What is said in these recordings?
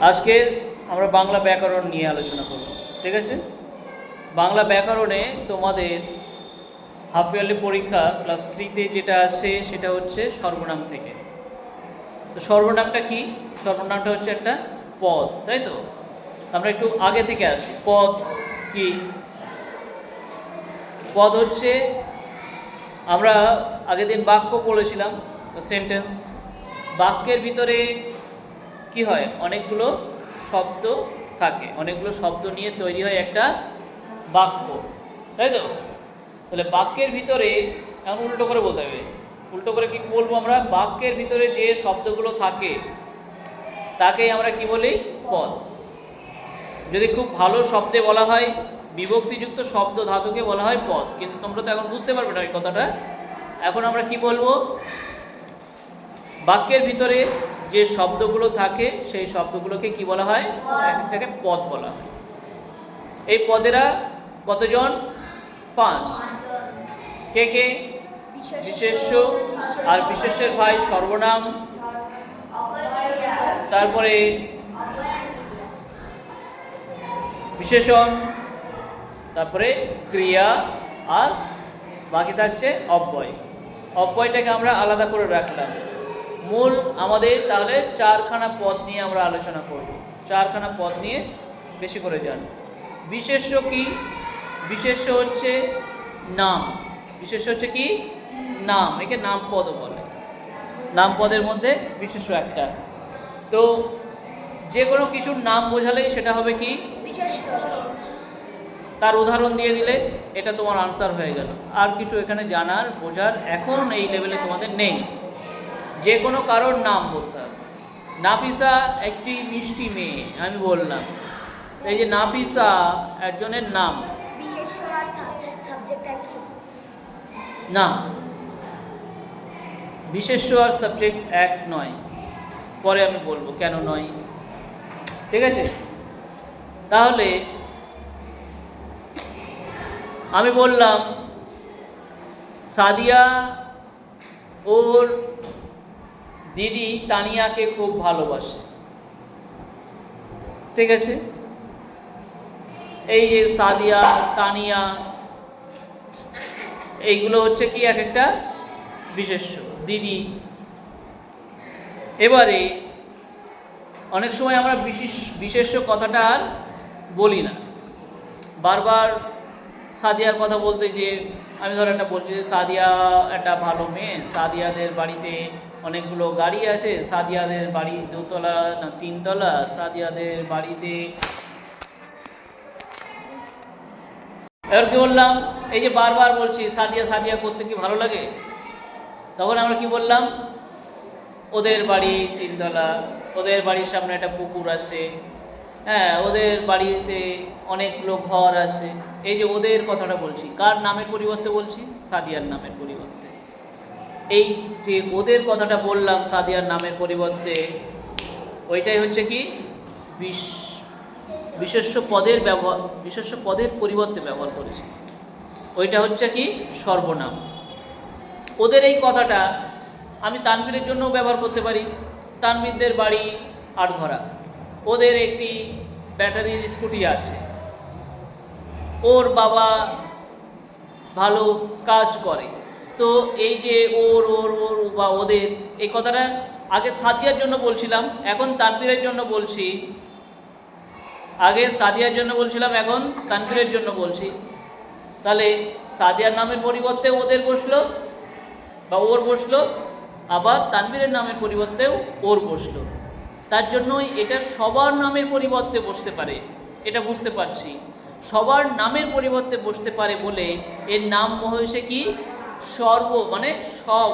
আজকে আমরা বাংলা ব্যাকরণ নিয়ে আলোচনা করব, ঠিক আছে? বাংলা ব্যাকরণে তোমাদের হাফ ইয়ারলি পরীক্ষা ক্লাস থ্রিতে যেটা আসে সেটা হচ্ছে সর্বনাম থেকে। তো সর্বনামটা কি? সর্বনামটা হচ্ছে একটা পদ, তাই তো? আমরা একটু আগে থেকে আসি। পদ কি? পদ হচ্ছে, আমরা আগের দিন বাক্য পড়েছিলাম সেন্টেন্স বাক্যের ভিতরে কি হয়? অনেকগুলো শব্দ থাকে। অনেকগুলো শব্দ নিয়ে তৈরি হয় একটা বাক্য। তাই তো? তাহলে বাক্যের ভিতরে এখন উল্টো করে বলতে হবে। উল্টো করে কি বলব আমরা? বাক্যের ভিতরে যে শব্দগুলো থাকে, তাকেই আমরা কি বলি? পদ। যদি খুব ভালো শব্দে বলা হয়, বিভক্তিযুক্ত শব্দ ধাতুকে বলা হয় পদ। কিন্তু তোমরা তো এখন বুঝতে পারবে না এই কথাটা। এখন আমরা কি বলব? বাক্যের ভিতরে যে শব্দগুলো থাকে সেই শব্দগুলোকে কি বলা হয়? থেকে পদ বলা হয়। এই পদেরা কতজন? পাঁচ। কে কে? বিশেষ্য। আর বিশেষ্যের ভাই সর্বনাম? তারপরে বিশেষণ। তারপরে ক্রিয়া। আর বাকি থাকছে অব্যয়। অব্যয়টাকে আমরা আলাদা করে রাখলাম। মূল আমাদের তাহলে চারখানা পদ নিয়ে আমরা আলোচনা করব। চারখানা পদ নিয়ে বেশি করে যান বিশেষ্য কি? বিশেষ্য হচ্ছে নাম। বিশেষ্য হচ্ছে কি? নাম। একে নাম পদও বলে। নাম পদের মধ্যে বিশেষ্য একটা। তো যে কোনো কিছুর নাম বোঝালেই সেটা হবে কি? তার উদাহরণ দিয়ে দিলে এটা তোমার আনসার হয়ে গেল। আর কিছু এখানে জানার, বোঝার এখন এই লেভেলে তোমাদের নেই। যে কোনো কারোর নাম বলতে হবে। নাফিসা একটি মিষ্টি মেয়ে আমি বললাম। এই যে নাফিসা একজনের নাম। না। বিশেষ্য আর সাবজেক্ট এক নয়। পরে আমি বলব কেন নয়। ঠিক আছে? তাহলে আমি বললাম সাদিয়া ওর দিদি তানিয়াকে খুব ভালোবাসে। ঠিক আছে? এই যে সাদিয়া, তানিয়া, এইগুলো হচ্ছে কি এক একটা বিশেষ্য, দিদি। এবারে অনেক সময় আমরা বিশেষ, বিশেষ্য কথাটা আর বলি না। বারবার সাদিয়ার কথা বলতে যে, আমি ধর একটা বলছি যে, সাদিয়া একটা ভালো মেয়ে, সাদিয়াদের বাড়িতে অনেকগুলো গাড়ি আছে। সাদিয়াদের বাড়ি দোতলা না তিনতলা। সাদিয়াদের বাড়িতে এবার কি বললাম? এই যে বারবার বলছি, সাদিয়া সাদিয়া করতে কি ভালো লাগে? তখন আমরা কি বললাম? ওদের বাড়ি তিনতলা, ওদের বাড়ির সামনে একটা পুকুর আছে। হ্যাঁ ওদের বাড়িতে অনেকগুলো ঘর আছে। এই যে ওদের কথাটা বলছি, কার নামের পরিবর্তে বলছি? সাদিয়ার নামের পরিবর্তে। এই যে ওদের কথাটা বললাম সাদিয়ার নামের পরিবর্তে, ওইটাই হচ্ছে কি? বিশ, বিশেষ্য পদের ব্যবহার, বিশেষ্য পদের পরিবর্তে ব্যবহার করেছি। ওইটা হচ্ছে কি? সর্বনাম। ওদের এই কথাটা আমি তানবীরের জন্যও ব্যবহার করতে পারি। তানবীরদের বাড়ি আটঘরা। ওদের একটি ব্যাটারির স্কুটি আছে। ওর বাবা ভালো কাজ করে। তো এই যে ওর ওর ওর বা ওদের, এই কথাটা আগে সাদিয়ার জন্য বলছিলাম, এখন তানবীরের জন্য বলছি। আগে সাদিয়ার জন্য বলছিলাম, এখন তানবীরের জন্য বলছি। তাহলে সাদিয়ার নামের পরিবর্তে ওদের বসল বা ওর বসল, আবার তানবীরের নামের পরিবর্তেও ওর বসল। তার জন্যই এটা সবার নামের পরিবর্তে বসতে পারে, এটা বুঝতে পারছি। সবার নামের পরিবর্তে বসতে পারে বলে এর নাম হয়েছে কি? সর্ব মানে সব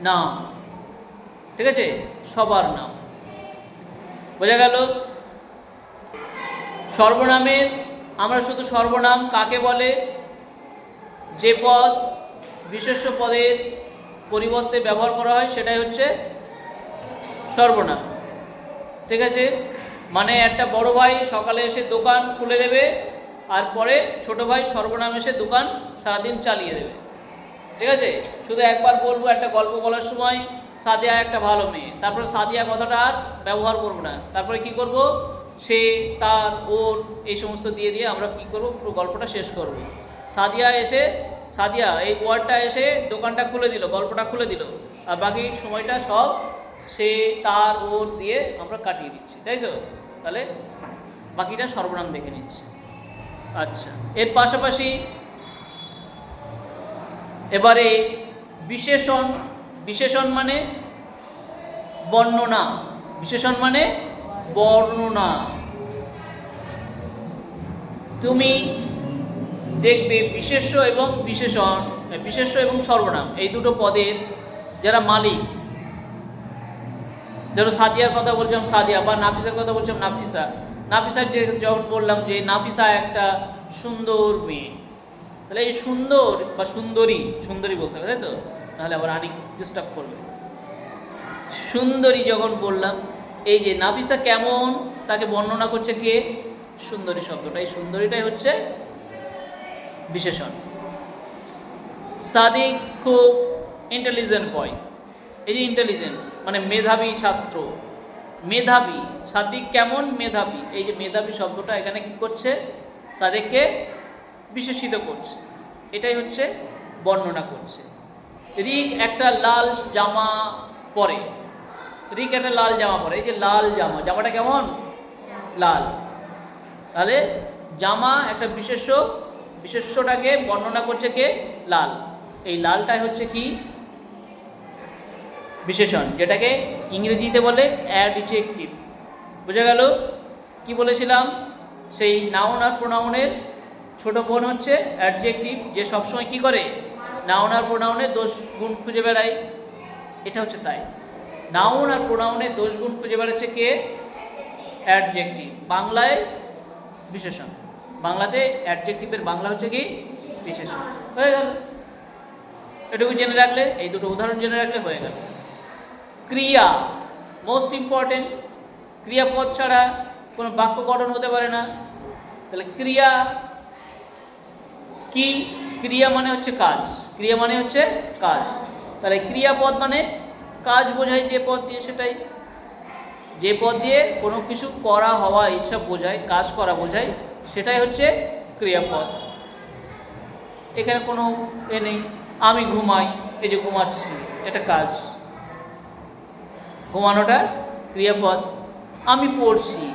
নাম। ঠিক আছে? সবার নাম। বোঝা গেল? সর্বনামের আমরা শুধু সর্বনাম কাকে বলে? যে পদ, বিশেষ্য পদের পরিবর্তে ব্যবহার করা হয়, সেটাই হচ্ছে সর্বনাম। ঠিক আছে? মানে একটা বড় ভাই সকালে এসে দোকান খুলে দেবে, আর পরে ছোট ভাই সর্বনাম এসে দোকান সারাদিন চালিয়ে দেবে। ঠিক আছে? শুধু একবার বলব, একটা গল্প বলার সময় সাদিয়া একটা ভালো মেয়ে। তারপরে সাদিয়া কথাটা আর ব্যবহার করব না। তারপরে কি করব? সে, তার ওর এই সমস্ত দিয়ে দিয়ে আমরা কি করব? পুরো গল্পটা শেষ করব। সাদিয়া এসে, সাদিয়া, এই ওয়ার্ডটা এসে দোকানটা খুলে দিল, গল্পটা খুলে দিল। আর বাকি সময়টা সব সে, তার ওর দিয়ে আমরা কাটিয়ে দিচ্ছি। তাই তো? তাহলে বাকিটা সর্বনাম দেখে নিচ্ছি। আচ্ছা। এর পাশাপাশি এবারে বিশেষণ বিশেষণ মানে বর্ণনা। বিশেষণ মানে বর্ণনা। তুমি দেখবে বিশেষ্য এবং বিশেষণ, বিশেষ্য এবং সর্বনাম, এই দুটো পদের যারা মালিক, ধরো সাদিয়ার কথা বলছিলাম সাদিয়া বা নাফিসার কথা বলছিলাম নাফিসা। নাফিসার যে যখন বললাম যে নাফিসা একটা সুন্দর মেয়ে তাহলে এই সুন্দর বা সুন্দরী সুন্দরী বলতে হবে, তাই তো? নাহলে আবার আরেক ডিস্টার্ব করবে। সুন্দরী যখন বললাম, এই যে নাফিসা কেমন? তাকে বর্ণনা করছে কে? সুন্দরী শব্দটা। এই সুন্দরীটাই হচ্ছে বিশেষণ। সাদিক খুব ইন্টেলিজেন্ট বয় এই যে ইন্টেলিজেন্ট মানে মেধাবী ছাত্র। মেধাবী। সাদিক কেমন? মেধাবী। এই যে মেধাবী শব্দটা এখানে কি করছে? সাদিককে বিশেষিত করছে। এটাই হচ্ছে বর্ণনা করছে। রিক একটা লাল জামা পরে। রিক একটা লাল জামা পরে। এই যে লাল জামা, জামাটা কেমন? লাল। তাহলে জামা একটা বিশেষ্য, বিশেষ্যটাকে বর্ণনা করছে কে? লাল। এই লালটাই হচ্ছে কি? বিশেষণ, যেটাকে ইংরেজিতে বলে অ্যাডজেক্টিভ। বোঝা গেল? কি বলেছিলাম? সেই নাউন আর প্রোনাউনের ছোট বোন হচ্ছে অ্যাডজেক্টিভ যে সবসময় কি করে? নাউন আর প্রোনাউনের দোষ গুণ খুঁজে বেড়ায়। এটা হচ্ছে তাই। নাউন আর প্রোনাউনের দোষ গুণ খুঁজে বেড়াচ্ছে কে? অ্যাডজেক্টিভ বাংলায় বিশেষণ। বাংলাতে অ্যাডজেক্টিভের বাংলা হচ্ছে কি? বিশেষণ। হয়ে গেল। এটুকু জেনে রাখলে, এই দুটো উদাহরণ জেনে রাখলে হয়ে গেল। ক্রিয়া। মোস্ট ইম্পর্টেন্ট ক্রিয়াপদ ছাড়া কোনো বাক্য গঠন হতে পারে না। তাহলে ক্রিয়া কি ক্রিয়া মানে হচ্ছে কাজ। ক্রিয়া মানে হচ্ছে কাজ। তাহলে ক্রিয়াপদ মানে কাজ বোঝায় যে পদ দিয়ে সেটাই। যে পদ দিয়ে কোনো কিছু করা, হওয়া, এইসব বোঝায়, কাজ করা বোঝায়, সেটাই হচ্ছে ক্রিয়াপদ। এখানে কোনো এ নেই, আমি ঘুমাই, এই যে ঘুমাচ্ছি, এটা কাজ। ঘুমানোটা ক্রিয়াপদ। আমি পড়ছি,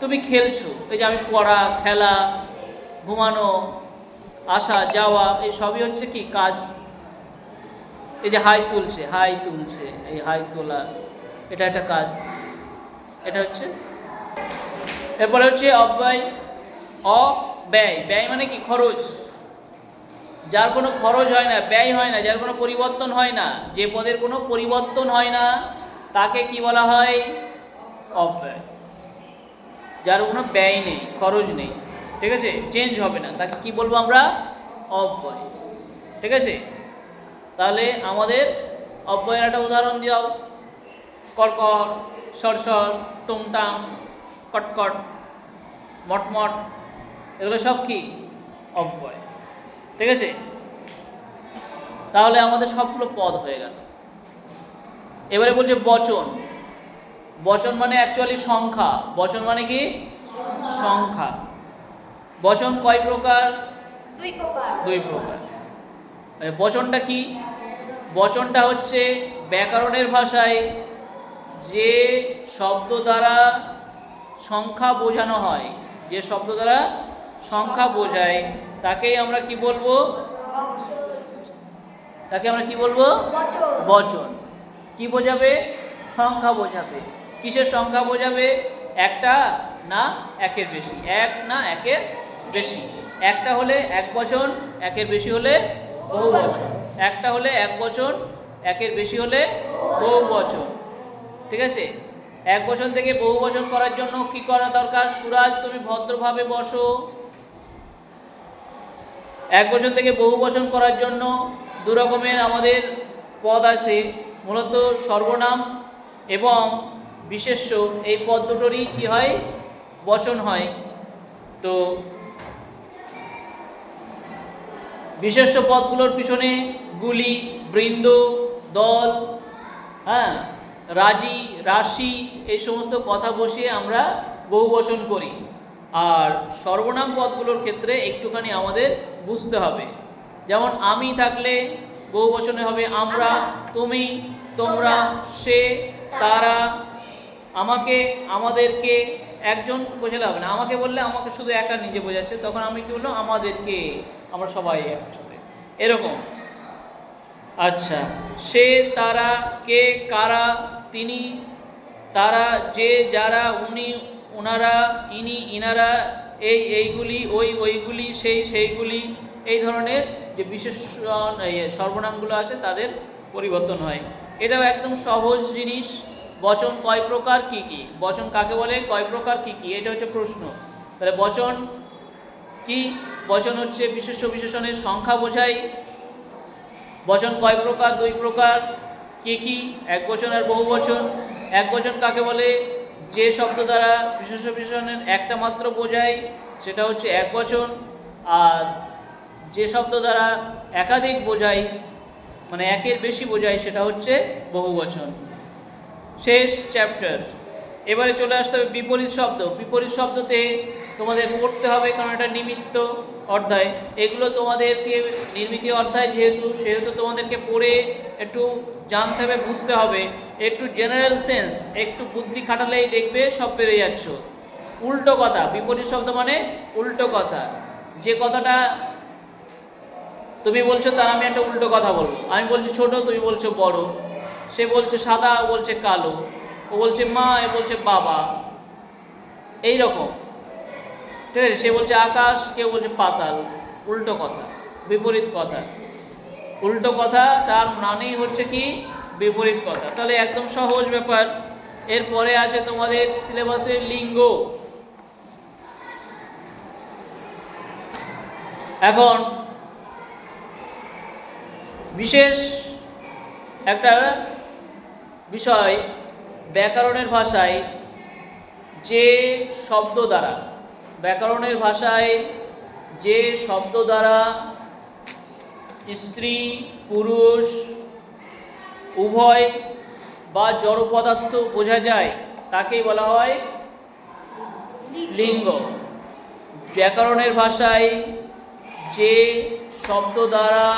তুমি খেলছো, এই যে আমি পড়া, খেলা, ঘুমানো আসা, যাওয়া, এই সবই হচ্ছে কি কাজ? এই যে হাই তুলছে হাই তুলছে, এই হাই তোলা, এটা একটা কাজ। এটা হচ্ছে? এরপরে হচ্ছে অব্যয় অব্যয়, ব্যয় মানে কি? খরচ। যার কোনো খরচ হয় না, ব্যয় হয় না, যার কোনো পরিবর্তন হয় না, যে পদের কোনো পরিবর্তন হয় না, তাকে কি বলা হয়? অব্যয়। যার কোনো ব্যয় নেই, খরচ নেই। ঠিক আছে? চেঞ্জ হবে না। তাকে কি বলব আমরা? অব্যয় ঠিক আছে? তাহলে আমাদের অব্যয়ের একটা উদাহরণ দাও। কড়কড়, সরসর, টুংটাং, কটকট, মটমট, এগুলো সব কি? অব্যয় ঠিক আছে? তাহলে আমাদের সবগুলো পদ হয়ে গেল। এবারে বলছে বচন। বচন মানে অ্যাকচুয়ালি সংখ্যা। বচন মানে কি? সংখ্যা। বচন কয় প্রকার? দুই প্রকার। দুই প্রকার। বচনটা কি? বচনটা হচ্ছে ব্যাকরণের ভাষায় যে শব্দ দ্বারা সংখ্যা বোঝানো হয়। যে শব্দ দ্বারা সংখ্যা বোঝায় তাকেই আমরা কি বলব? তাকে আমরা কি বলব? বচন। কি বোঝাবে? সংখ্যা বোঝাবে। কিসের সংখ্যা বোঝাবে? একটা না একের বেশি। এক না একের বেশি। একটা হলে এক বচন, একের বেশি হলে বহু বচন একটা হলে এক বচন, একের বেশি হলে বহু বচন ঠিক আছে? এক বচন থেকে বহু বচন করার জন্য কি করা দরকার? সুরাজ, তুমি ভদ্রভাবে বসো। এক বচন থেকে বহু বচন করার জন্য দু রকমের আমাদের পদ আছে। মূলত সর্বনাম এবং বিশেষ্য। এই পদ দুটোরই কী হয়? বচন হয়। তো বিশেষ্য পদগুলোর পিছনে গুলি, বৃন্দ, দল হ্যাঁ রাজি, রাশি, এই সমস্ত কথা বসিয়ে আমরা বহু বচন করি। আর সর্বনাম পদগুলোর ক্ষেত্রে একটুখানি আমাদের বুঝতে হবে। যেমন, আমি থাকলে বহু বচনে হবে আমরা, তুমি, তোমরা, সে, তারা, আমাকে, আমাদেরকে একজন বোঝালে হবে না। আমাকে বললে আমাকে শুধু একা নিজে বোঝাচ্ছে, তখন আমি কি বললাম, আমাদেরকে আমরা সবাই একসাথে। এরকম। আচ্ছা সে, তারা, কে, কারা, তিনি, তারা, যে, যারা, উনি ওনারা ইনি, ইনারা, এই, এইগুলি, ওই, ওইগুলি, সেই, সেইগুলি, এই ধরনের যে বিশেষ সর্বনামগুলো আছে, তাদের পরিবর্তন হয়। এটাও একদম সহজ জিনিস। বচন কয় প্রকার কি কি? বচন কাকে বলে? কয় প্রকার কি কি? এটা হচ্ছে প্রশ্ন। তাহলে বচন কি? বচন হচ্ছে বিশেষ্য বিশেষণের সংখ্যা বোঝায় বচন কয় প্রকার? দুই প্রকার। কি কি? এক বচন আর বহু বচন। এক বচন কাকে বলে? যে শব্দ দ্বারা বিশেষ বিশেষণের একটা মাত্র বোঝায় সেটা হচ্ছে এক বচন। আর যে শব্দ দ্বারা একাধিক বোঝায় মানে একের বেশি বোঝায় সেটা হচ্ছে বহু বচন। শেষ চ্যাপ্টার এবারে চলে আসতে হবে বিপরীত শব্দ। বিপরীত শব্দতে তোমাদের পড়তে হবে কারণ এটা নিমিত্ত অধ্যায়। এগুলো তোমাদেরকে নির্মিত অধ্যায় যেহেতু, সেহেতু তোমাদেরকে পড়ে একটু জানতে হবে, বুঝতে হবে। একটু জেনারেল সেন্স একটু বুদ্ধি খাটালেই দেখবে সব পেরে যাচ্ছ। উল্টো কথা, বিপরীত শব্দ মানে উল্টো কথা। যে কথাটা তুমি বলছো তার আমি একটা উল্টো কথা বলব। আমি বলছি ছোট, তুমি বলছো বড়। সে বলছে সাদা, ও বলছে কালো, ও বলছে মা, এ বলছে বাবা। এই রকম ঠিক আছে? সে বলছে আকাশ, কেউ বলছে পাতাল। উল্টো কথা, বিপরীত কথা। উল্টো কথা, তার মানেই হচ্ছে কি? বিপরীত কথা। তাহলে একদম সহজ ব্যাপার। এরপরে আছে তোমাদের সিলেবাসের লিঙ্গ। এখন বিশেষ একটা বিষয় ব্যাকরণের ভাষায় যে শব্দ দ্বারা, ব্যাকরণের ভাষায় যে শব্দ দ্বারা স্ত্রী, পুরুষ, উভয় বা জড় পদার্থ বোঝা যায়, তাকেই বলা হয় লিঙ্গ। ব্যাকরণের ভাষায় যে শব্দ দ্বারা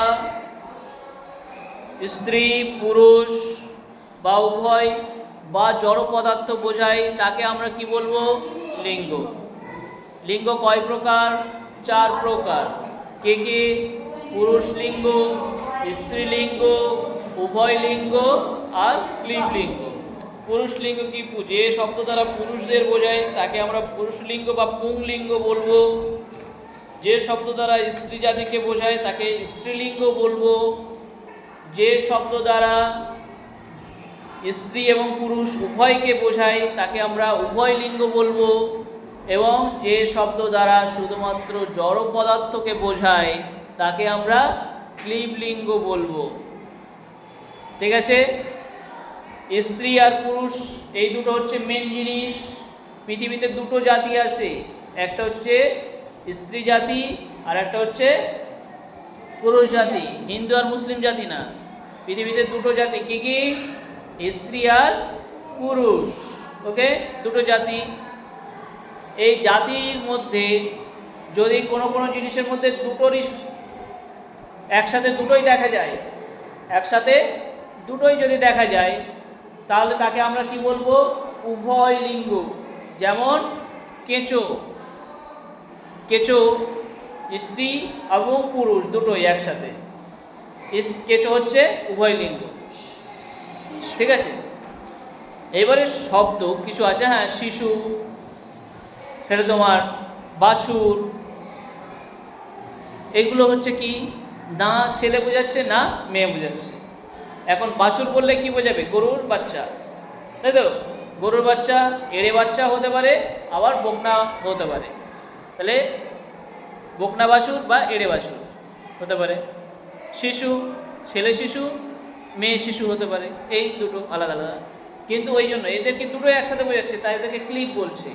স্ত্রী, পুরুষ বা উভয়, বা জড় পদার্থ বোঝায় তাকে আমরা কি বলব? লিঙ্গ। লিঙ্গ কয় প্রকার? চার প্রকার। কে কে? পুরুষ লিঙ্গ স্ত্রীলিঙ্গ উভয় লিঙ্গ আর ক্লিব লিঙ্গ। পুরুষ লিঙ্গ কি যে শব্দ দ্বারা পুরুষদের বোঝায়, তাকে আমরা পুরুষ লিঙ্গ বা পুংলিঙ্গ বলব। যে শব্দ দ্বারা স্ত্রী জাতিকে বোঝায়, তাকে স্ত্রীলিঙ্গ বলব। যে শব্দ দ্বারা স্ত্রী এবং পুরুষ উভয়কে বোঝায় তাকে আমরা উভয় লিঙ্গ বলব এবং যে শব্দ দ্বারা শুধুমাত্র জড় পদার্থকে বোঝায়, তাকে আমরা ক্লিব লিঙ্গ বলব। ঠিক আছে? স্ত্রী আর পুরুষ, এই দুটো হচ্ছে মেন জিনিস। পৃথিবীতে দুটো জাতি আছে, একটা হচ্ছে স্ত্রী জাতি আর একটা হচ্ছে পুরুষ জাতি। হিন্দু আর মুসলিম জাতি না। পৃথিবীতে দুটো জাতি। কি কি? স্ত্রী আর পুরুষ, ওকে? দুটো জাতি। এই জাতির মধ্যে যদি কোনো কোনো জিনিসের মধ্যে দুটোরই একসাথে দুটোই দেখা যায়, একসাথে দুটোই যদি দেখা যায়, তাহলে তাকে আমরা কি বলব? উভয় লিঙ্গ। যেমন কেঁচো। কেঁচো স্ত্রী এবং পুরুষ দুটোই একসাথে। কেঁচো হচ্ছে উভয় লিঙ্গ। ঠিক আছে? এবারে শব্দ কিছু আছে হ্যাঁ শিশু, সেটা তোমার বাছুর, এগুলো হচ্ছে কি? না ছেলে বোঝাচ্ছে, না মেয়ে বোঝাচ্ছে। এখন বাছুর বললে কি বোঝাবে? গরুর বাচ্চা। তাই তো? গরুর বাচ্চা, এড়ে বাচ্চা হতে পারে, আবার বকনা হতে পারে। তাহলে বকনা বাছুর বা এড়ে বাছুর হতে পারে। শিশু, ছেলে শিশু মেয়ে শিশু হতে পারে, এই দুটো আলাদা আলাদা। কিন্তু ওই জন্য এদেরকে দুটো একসাথে বোঝাচ্ছে, তাই এদেরকে ক্লিপ বলছে।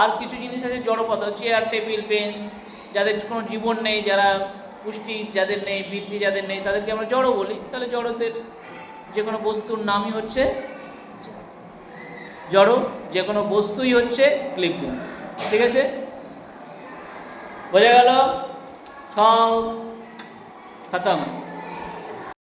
আর কিছু জিনিস আছে জড়পদ চেয়ার টেবিল বেঞ্চ যাদের কোনো জীবন নেই, যারা পুষ্টি যাদের নেই, বৃদ্ধি যাদের নেই, তাদেরকে আমরা জড়ো বলি। তাহলে জড়দের যে কোনো বস্তুর নামই হচ্ছে, জড় যে কোনো বস্তুই হচ্ছে ক্লিপ্ত ঠিক আছে? বোঝা গেল? সব খতম।